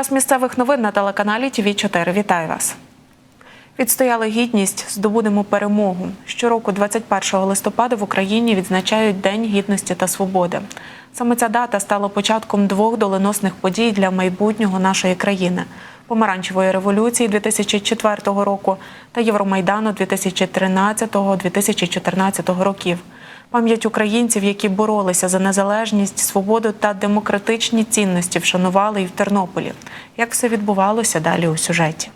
Час місцевих новин на телеканалі ТВ 4 Вітаю вас. Відстояли гідність, здобудемо перемогу. Щороку, 21 листопада, в Україні відзначають День гідності та свободи. Саме ця дата стала початком двох доленосних подій для майбутнього нашої країни: помаранчевої революції 2004 року та Євромайдану 2013-2014 років. Пам'ять українців, які боролися за незалежність, свободу та демократичні цінності, вшанували і в Тернополі. Як все відбувалося далі у сюжеті?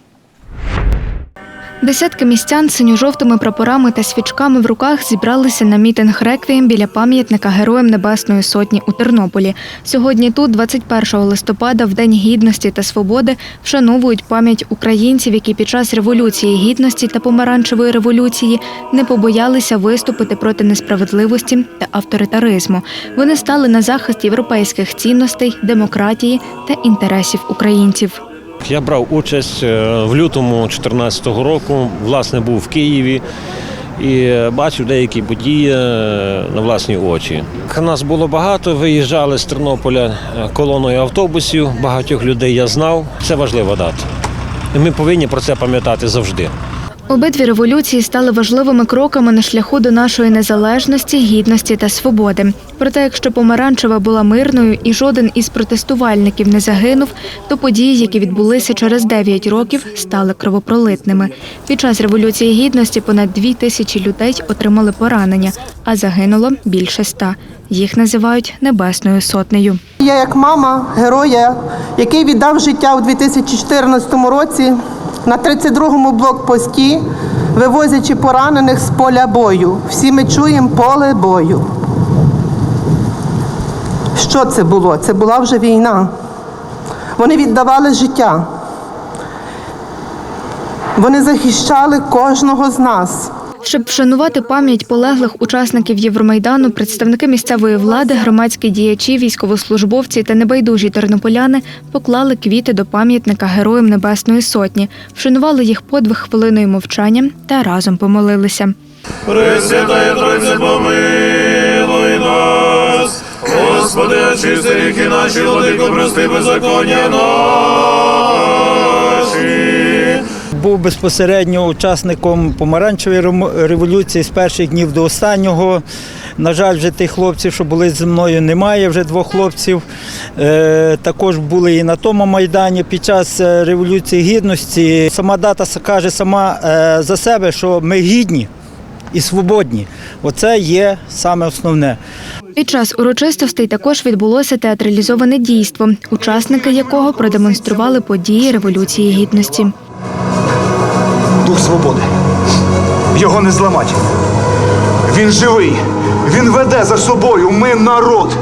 Десятки містян синьо-жовтими прапорами та свічками в руках зібралися на мітинг реквієм біля пам'ятника Героям Небесної Сотні у Тернополі. Сьогодні тут, 21 листопада, в День гідності та свободи, вшановують пам'ять українців, які під час революції гідності та помаранчевої революції не побоялися виступити проти несправедливості та авторитаризму. Вони стали на захист європейських цінностей, демократії та інтересів українців. Я брав участь е, в лютому 2014 року, власне, був в Києві і бачив деякі події е, на власні очі. Нас було багато, виїжджали з Тернополя е, колоною автобусів, багатьох людей я знав. Це важлива дата. Ми повинні про це пам'ятати завжди. Обидві революції стали важливими кроками на шляху до нашої незалежності, гідності та свободи. Проте, якщо помаранчева була мирною і жоден із протестувальників не загинув, то події, які відбулися через 9 років, стали кровопролитними. Під час революції гідності понад дві тисячі людей отримали поранення, а загинуло більше ста. Їх називають небесною сотнею. Я як мама героя, який віддав життя у 2014 році на 32-му блокпості, вивозячи поранених з поля бою. Всі ми чуємо поле бою. Що це було? Це була вже війна. Вони віддавали життя. Вони захищали кожного з нас. Щоб вшанувати пам'ять полеглих учасників Євромайдану, представники місцевої влади, громадські діячі, військовослужбовці та небайдужі тернополяни поклали квіти до пам'ятника Героям Небесної Сотні, вшанували їх подвиг хвилиною мовчання та разом помолилися. Пресвятая Тройце, помилуй нас, Господи, очисти ріхи наші, владико, прости беззаконня наші. Був безпосередньо учасником помаранчевої революції з перших днів до останнього. На жаль, вже тих хлопців, що були зі мною, немає вже двох хлопців. Е, також були і на тому майдані під час е, революції гідності. Сама дата каже сама е, за себе, що ми гідні і свободні. Оце є саме основне. Під час урочистостей також відбулося театралізоване дійство, учасники якого продемонстрували події Революції Гідності. Дух свободи. Його не зламать. Він живий. Він веде за собою. Ми народ.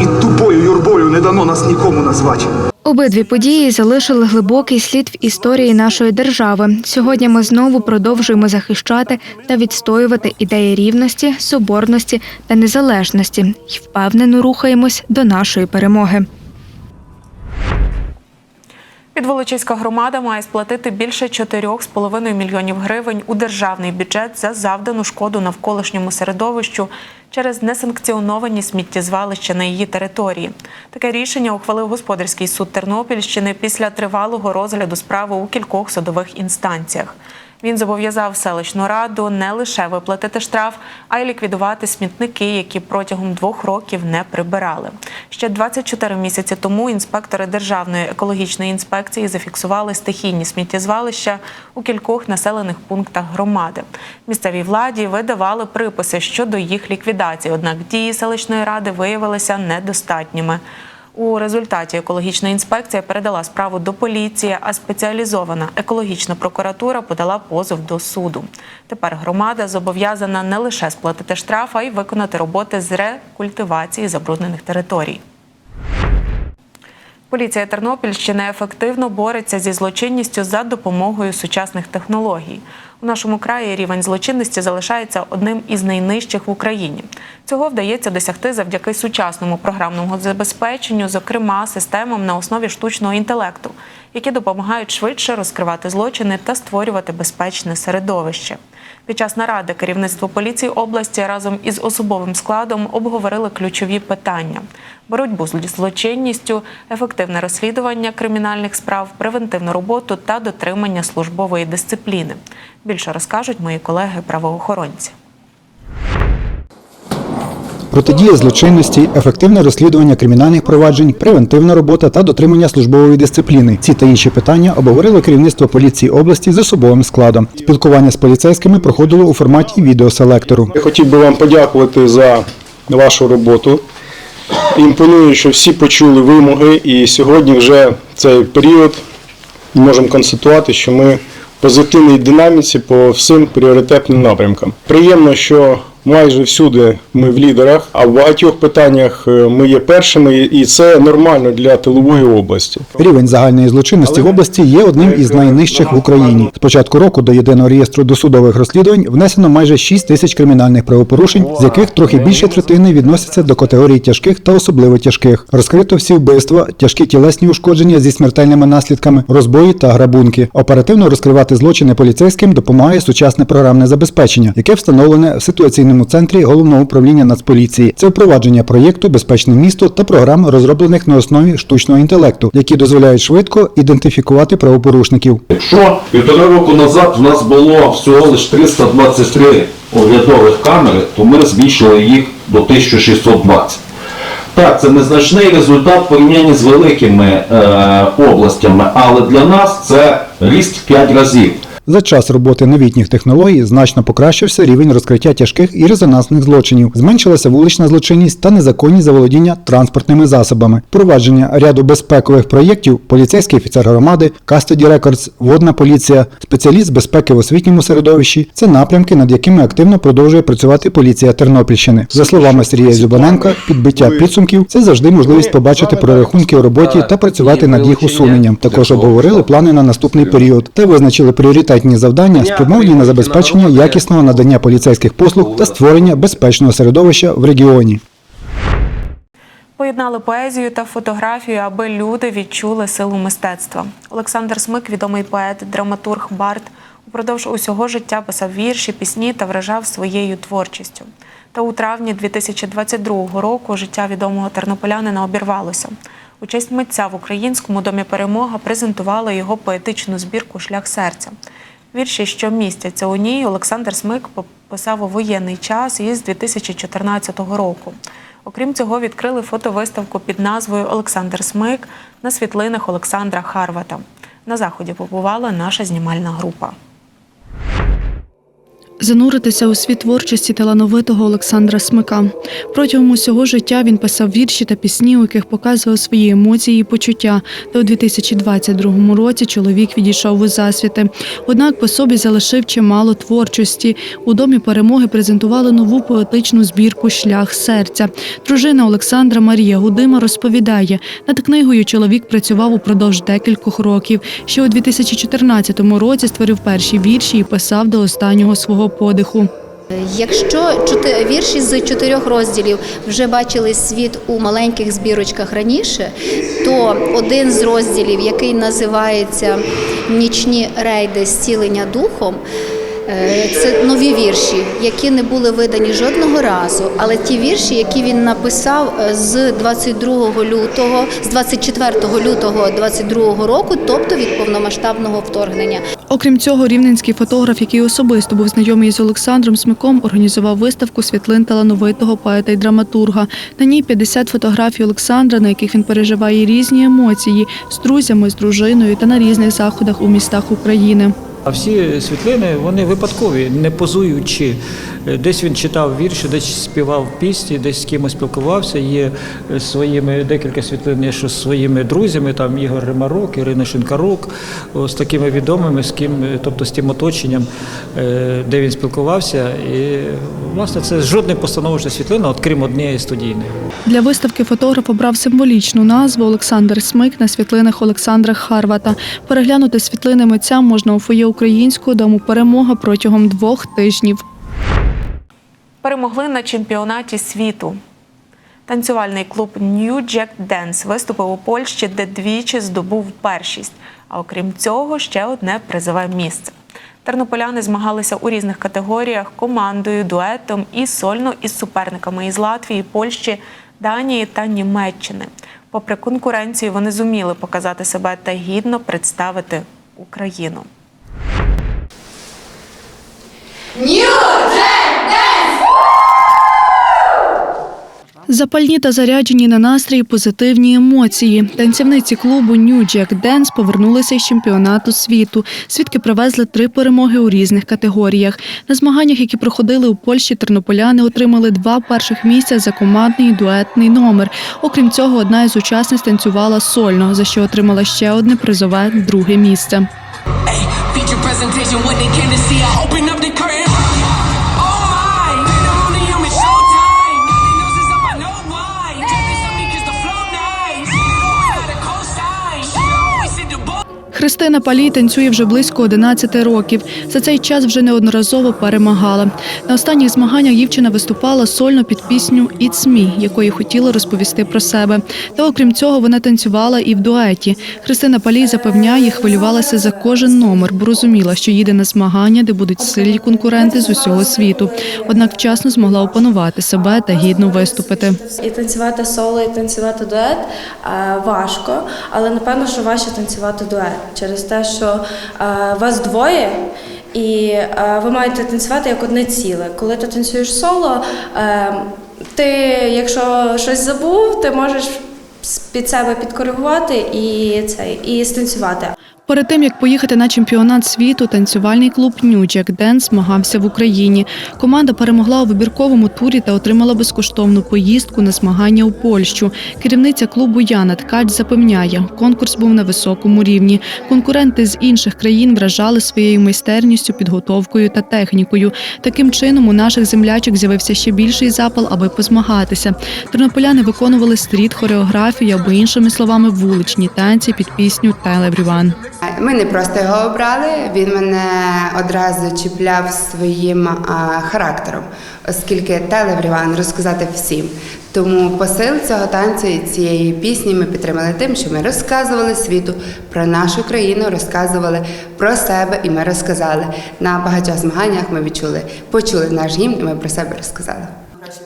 І тупою юрбою не дано нас нікому назвати. Обидві події залишили глибокий слід в історії нашої держави. Сьогодні ми знову продовжуємо захищати та відстоювати ідеї рівності, соборності та незалежності і впевнено рухаємось до нашої перемоги. Підволочиська громада має сплатити більше 4,5 мільйонів гривень у державний бюджет за завдану шкоду навколишньому середовищу через несанкціоновані сміттєзвалища на її території. Таке рішення ухвалив господарський суд Тернопільщини після тривалого розгляду справи у кількох судових інстанціях. Він зобов'язав селищну раду не лише виплатити штраф, а й ліквідувати смітники, які протягом двох років не прибирали. Ще 24 місяці тому інспектори Державної екологічної інспекції зафіксували стихійні сміттєзвалища у кількох населених пунктах громади. Місцевій владі видавали приписи щодо їх ліквідації, однак дії селищної ради виявилися недостатніми. У результаті екологічна інспекція передала справу до поліції, а спеціалізована екологічна прокуратура подала позов до суду. Тепер громада зобов'язана не лише сплатити штраф, а й виконати роботи з рекультивації забруднених територій. Поліція Тернопільщини ефективно бореться зі злочинністю за допомогою сучасних технологій. У нашому краї рівень злочинності залишається одним із найнижчих в Україні. Цього вдається досягти завдяки сучасному програмному забезпеченню, зокрема системам на основі штучного інтелекту, які допомагають швидше розкривати злочини та створювати безпечне середовище. Під час наради керівництво поліції області разом із особовим складом обговорили ключові питання: боротьбу з злочинністю, ефективне розслідування кримінальних справ, превентивну роботу та дотримання службової дисципліни. Більше розкажуть мої колеги-правоохоронці. Протидія злочинності, ефективне розслідування кримінальних проваджень, превентивна робота та дотримання службової дисципліни. Ці та інші питання обговорило керівництво поліції області з особовим складом. Спілкування з поліцейськими проходило у форматі відеоселектору. Я хотів би вам подякувати за вашу роботу. Імпоную, що всі почули вимоги, і сьогодні вже цей період можемо констатувати, що ми в позитивній динаміці по всім пріоритетним напрямкам. Приємно, що майже всюди ми в лідерах, а в багатьох питаннях е, ми є першими, і це нормально для тилової області. Рівень загальної злочинності в області є одним із найнижчих в Україні. З початку року до єдиного реєстру досудових розслідувань внесено майже 6 тисяч кримінальних правопорушень, з яких трохи більше третини відносяться до категорії тяжких та особливо тяжких. Розкрито всі вбивства, тяжкі тілесні ушкодження зі смертельними наслідками, розбої та грабунки. Оперативно розкривати злочини поліцейським допомагає сучасне програмне забезпечення, яке встановлене в ситуаційному центрі головного управління Нацполіції. Це впровадження проєкту Безпечне місто та програм, розроблених на основі штучного інтелекту, які дозволяють швидко ідентифікувати правопорушників. Якщо півтора року назад в нас було всього лише 323 оглядових камери, то ми збільшили їх до 1620. Так, це незначний результат в порівнянні з великими е, областями, але для нас це ріст в 5 разів. За час роботи новітніх технологій значно покращився рівень розкриття тяжких і резонансних злочинів, зменшилася вулична злочинність та незаконні заволодіння транспортними засобами. Впровадження ряду безпекових проєктів, поліцейський офіцер громади, Custody Records, водна поліція, спеціаліст безпеки в освітньому середовищі це напрямки, над якими активно продовжує працювати поліція Тернопільщини. За словами Сергія Зюбаненка, підбиття підсумків це завжди можливість побачити прорахунки у роботі та працювати над їх усуненням. Також обговорили плани на наступний період та визначили пріоритетні завдання, спрямовані на забезпечення якісного надання поліцейських послуг та створення безпечного середовища в регіоні. Поєднали поезію та фотографію, аби люди відчули силу мистецтва. Олександр Смик, відомий поет, драматург, бард, упродовж усього життя писав вірші, пісні та вражав своєю творчістю. Та у травні 2022 року життя відомого тернополянина обірвалося. У честь митця в українському домі перемога презентували його поетичну збірку Шлях серця. Вірші, що містяться у ній, Олександр Смик писав у воєнний час із 2014 року. Окрім цього, відкрили фотовиставку під назвою Олександр Смик на світлинах Олександра Харвата. На заході побувала наша знімальна група. Зануритися у світ творчості талановитого Олександра Смика. Протягом усього життя він писав вірші та пісні, у яких показував свої емоції і почуття. Та у 2022 році чоловік відійшов у засвіти. Однак по собі залишив чимало творчості. У домі перемоги презентували нову поетичну збірку Шлях серця. Дружина Олександра Марія Гудима розповідає, над книгою чоловік працював упродовж декількох років. Ще у 2014 році створив перші вірші і писав до останнього свого подиху. Якщо вірші з чотирьох розділів вже бачили світ у маленьких збірочках раніше, то один з розділів, який називається Нічні рейди зцілення духом. Е, Це нові вірші, які не були видані жодного разу, але ті вірші, які він написав е, з 22 лютого, з 24 лютого 22 року, тобто від повномасштабного вторгнення. Окрім цього, рівненський фотограф, який особисто був знайомий з Олександром Смиком, організував виставку світлин талановитого поета й драматурга. На ній 50 фотографій Олександра, на яких він переживає різні емоції з друзями, з дружиною та на різних заходах у містах України. А всі світлини вони випадкові, не позуючи Десь він читав вірші, десь співав пісні, десь з кимось спілкувався. Є е, своїми декілька світлин що з своїми друзями, там Ігор Римарук, Ірина Шинкарук, з такими відомими, з ким, е, тобто з тим оточенням, е, де він спілкувався. І власне це жодна постановочна світлина, от крім однієї студійної. Для виставки фотограф обрав символічну назву Олександр Смик на світлинах Олександра Харвата. Переглянути світлини митця можна у фоє українського дому перемога протягом двох тижнів. Перемогли на чемпіонаті світу. Танцювальний клуб New Jack Dance виступив у Польщі, де двічі здобув першість. А окрім цього, ще одне призове місце. Тернополяни змагалися у різних категоріях командою, дуетом і сольно із суперниками із Латвії, Польщі, Данії та Німеччини. Попри конкуренцію, вони зуміли показати себе та гідно представити Україну. Запальні та заряджені на настрій позитивні емоції. Танцівниці клубу New Jack Dance повернулися із чемпіонату світу. Свідки привезли три перемоги у різних категоріях. На змаганнях, які проходили у Польщі, тернополяни отримали два перших місця за командний дуетний номер. Окрім цього, одна із учасниць танцювала сольно, за що отримала ще одне призове друге місце. Feature Христина Палій танцює вже близько 11 років. За цей час вже неодноразово перемагала. На останніх змаганнях дівчина виступала сольно під пісню «It's me», якою хотіла розповісти про себе. Та окрім цього, вона танцювала і в дуеті. Христина Палій запевняє, хвилювалася за кожен номер, бо розуміла, що їде на змагання, де будуть сильні конкуренти з усього світу. Однак вчасно змогла опанувати себе та гідно виступити. І танцювати соло, і танцювати дует е, важко, але напевно, що важче танцювати дует через те, що е, вас двоє. І е, ви маєте танцювати як одне ціле. Коли ти танцюєш соло, е, ти, якщо щось забув, ти можеш під себе підкоригувати і цей і станцювати. Перед тим як поїхати на чемпіонат світу, танцювальний клуб Jack Dance змагався в Україні. Команда перемогла у вибірковому турі та отримала безкоштовну поїздку на змагання у Польщу. Керівниця клубу Яна Ткач запевняє, конкурс був на високому рівні. Конкуренти з інших країн вражали своєю майстерністю, підготовкою та технікою. Таким чином у наших землячок з'явився ще більший запал, аби позмагатися. Тернополяни виконували стріт хореографію або іншими словами вуличні танці під пісню «Tell Everyone». Ми не просто його обрали, він мене одразу чіпляв своїм характером, оскільки телевріван розказати всім. Тому посил цього танцю і цієї пісні ми підтримали тим, що ми розказували світу про нашу країну, розказували про себе, і ми розказали на багатьох змаганнях. Ми відчули, почули наш гімн, і ми про себе розказали.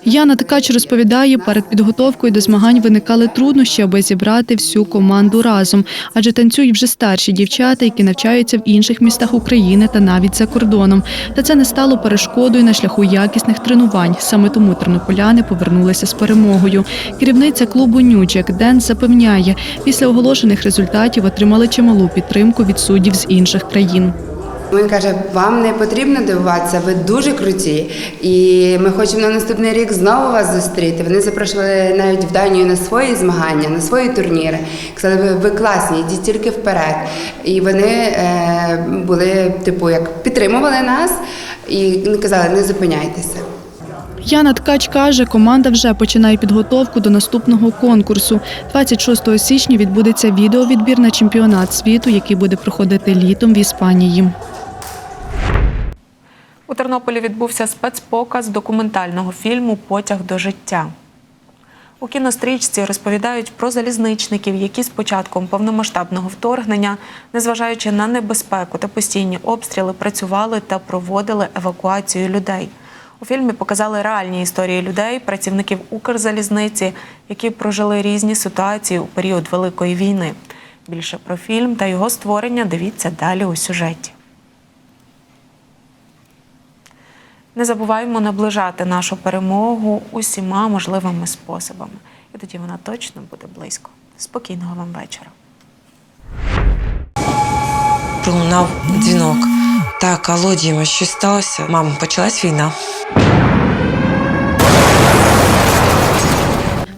Яна Ткач розповідає, перед підготовкою до змагань виникали труднощі, аби зібрати всю команду разом, адже танцюють вже старші дівчата, які навчаються в інших містах України та навіть за кордоном. Та це не стало перешкодою на шляху якісних тренувань. Саме тому тернополяни повернулися з перемогою. Керівниця клубу Jack Dance запевняє, після оголошених результатів отримали чималу підтримку від суддів з інших країн. Він каже: вам не потрібно дивуватися, ви дуже круті. І ми хочемо на наступний рік знову вас зустріти. Вони запрошували навіть в Данію на свої змагання, на свої турніри. Казали, ви, класні, йдіть тільки вперед. І вони е, були, типу, як підтримували нас і казали, не зупиняйтеся. Яна Ткач каже, команда вже починає підготовку до наступного конкурсу. 26 січня відбудеться відеовідбір на чемпіонат світу, який буде проходити літом в Іспанії. Тернополі відбувся спецпоказ документального фільму Потяг до життя. У кінострічці розповідають про залізничників, які з початком повномасштабного вторгнення, незважаючи на небезпеку та постійні обстріли, працювали та проводили евакуацію людей. У фільмі показали реальні історії людей, працівників Укрзалізниці, які прожили різні ситуації у період Великої війни. Більше про фільм та його створення дивіться далі у сюжеті. Не забуваємо наближати нашу перемогу усіма можливими способами. І тоді вона точно буде близько. Спокійного вам вечора. Пролунав дзвінок. Так, алло, Діма, щось сталося? Мам, почалась війна.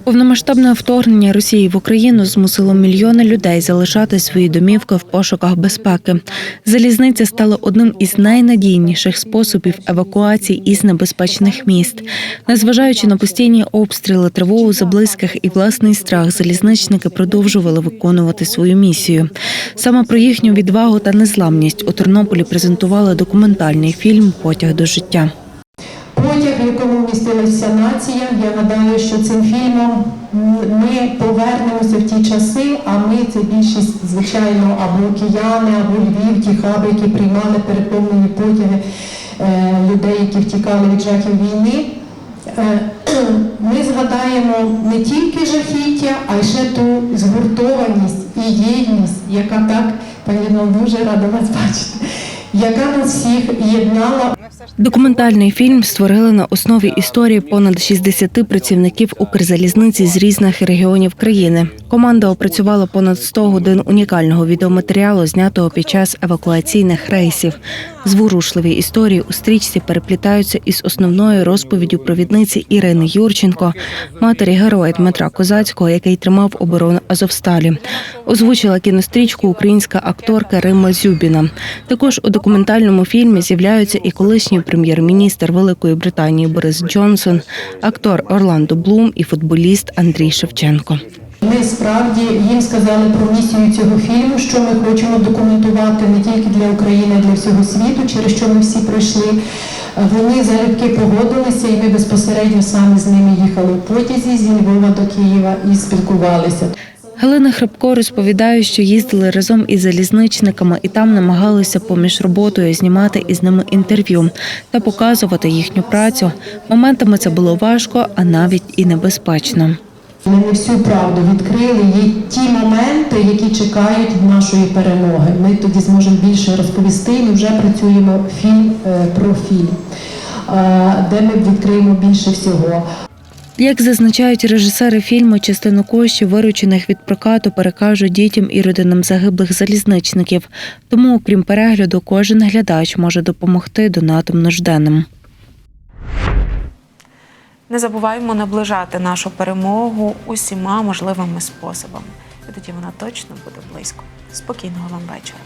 Повномасштабне вторгнення Росії в Україну змусило мільйони людей залишати свої домівки в пошуках безпеки. Залізниця стала одним із найнадійніших способів евакуації із небезпечних міст. Незважаючи на постійні обстріли, тривогу за близьких і власний страх, залізничники продовжували виконувати свою місію. Саме про їхню відвагу та незламність у Тернополі презентували документальний фільм Потяг до життя. Потяг, в якому вмістилася нація. Я гадаю, що цим фільмом ми повернемося в ті часи, а ми це більшість, звичайно, або кияни, або Львів, ті хаби, які приймали переповнені потяги е, людей, які втікали від жахів війни. Е, Ми згадаємо не тільки жахіття, а й ще ту згуртованість і єдність, яка так, пані дуже рада вас бачити, яка нас всіх єднала Документальний фільм створили на основі історії понад 60 працівників Укрзалізниці з різних регіонів країни. Команда опрацювала понад 100 годин унікального відеоматеріалу, знятого під час евакуаційних рейсів. Зворушливі історії у стрічці переплітаються із основною розповіддю провідниці Ірини Юрченко, матері героя Дмитра Козацького, який тримав оборону Азовсталі. Озвучила кінострічку українська акторка Римма Зюбіна. Також у документальному фільмі з'являються і колишній прем'єр-міністр Великої Британії Борис Джонсон, актор Орландо Блум і футболіст Андрій Шевченко. Ми справді їм сказали про місію цього фільму, що ми хочемо документувати не тільки для України, а для всього світу, через що ми всі пройшли. Вони залюбки погодилися, і ми безпосередньо самі з ними їхали в потязі зі Львова до Києва і спілкувалися. Галина Хребко розповідає, що їздили разом із залізничниками і там намагалися поміж роботою знімати із ними інтерв'ю та показувати їхню працю. Моментами це було важко, а навіть і небезпечно. Ми не всю правду відкрили. Є ті моменти, які чекають нашої перемоги. Ми тоді зможемо більше розповісти. Ми вже працюємо фільм е, про фільм, е, де ми відкриємо більше всього. Як зазначають режисери фільму, частину коштів, виручених від прокату, перекажуть дітям і родинам загиблих залізничників. Тому, окрім перегляду, кожен глядач може допомогти донатам нужденним. Не забуваємо наближати нашу перемогу усіма можливими способами, і тоді вона точно буде близько. Спокійного вам вечора.